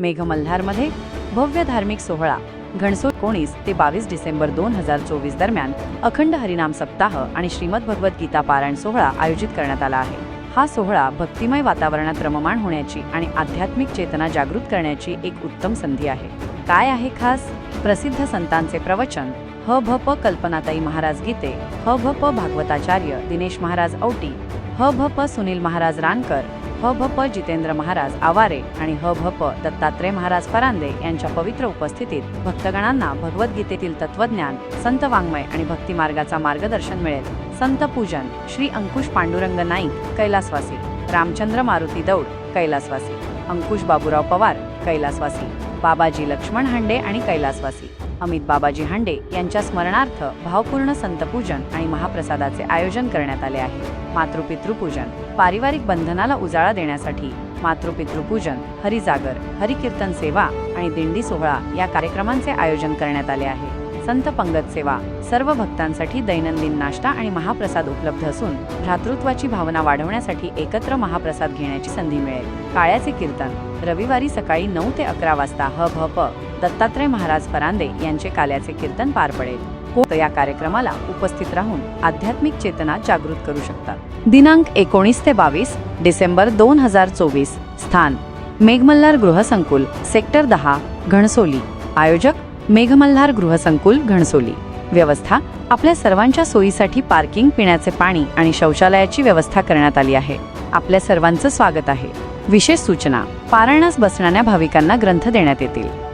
मेघमल्हारमध्ये भव्य धार्मिक सोहळा. घणसोळ एकोणीस ते बावीस डिसेंबर दोन हजार चोवीस दरम्यान अखंड हरिनाम सप्ताह आणि श्रीमद भगवत गीता पारायण सोहळा आयोजित करण्यात आला आहे. हा सोहळा भक्तिमय वातावरणात रममाण होण्याची आणि आध्यात्मिक चेतना जागृत करण्याची एक उत्तम संधी आहे. काय आहे खास? प्रसिद्ध संतांचे प्रवचन ह भ प कल्पनाताई महाराज गीते ह भ प भागवताचार्य दिनेश महाराज औटी ह भ प सुनील महाराज रानकर ह भ प जितेंद्र महाराज आवारे आणि ह भ प दत्तात्रय महाराज परांदे यांच्या पवित्र उपस्थितीत भक्तगणांना भगवद्गीतेतील तत्वज्ञान संत वाङ्मय आणि भक्तिमार्गाचा मार्गदर्शन मिळेल. संत पूजन श्री अंकुश पांडुरंग नाईक कैलासवासी. रामचंद्र मारुती दौड कैलासवासी. अंकुश बाबूराव पवार कैलासवासी. बाबाजी लक्ष्मण हांडे आणि कैलासवासी. अमित बाबाजी हांडे यांच्या स्मरणार्थ भावपूर्ण संतपूजन आणि महाप्रसादाचे आयोजन करण्यात आले आहे. मातृपितृपूजन पारिवारिक बंधनाला उजाळा देण्यासाठी मातृपितृपूजन हरिजागर हरिकीर्तन सेवा आणि दिंडी सोहळा या कार्यक्रमांचे आयोजन करण्यात आले आहे. संत पंगत सेवा सर्व भक्तांसाठी दैनंदिन नाश्ता आणि महाप्रसाद उपलब्ध असून भ्रातृत्वाची भावना वाढवण्यासाठी एकत्र महाप्रसाद घेण्याची संधी मिळेल. काळ्याचे कीर्तन रविवारी सकाळी नऊ ते अकरा वाजता ह भ प दत्तात्रय महाराज परांदे यांचे काल्याचे कीर्तन पार पडेल. या कार्यक्रमाला उपस्थित राहून आध्यात्मिक चेतना जागृत करू शकतात? दिनांक एकोणीस ते बावीस डिसेंबर दोन हजार चोवीस. स्थान मेघमल्हार गृहसंकुल सेक्टर दहा घणसोली. आयोजक मेघमल्हार गृहसंकुल घणसोली. व्यवस्था आपल्या सर्वांच्या सोयीसाठी पार्किंग पिण्याचे पाणी आणि शौचालयाची व्यवस्था करण्यात आली आहे. आपल्या सर्वांचं स्वागत आहे. विशेष सूचना पारायणास बसणाऱ्या भाविकांना ग्रंथ देण्यात येतील.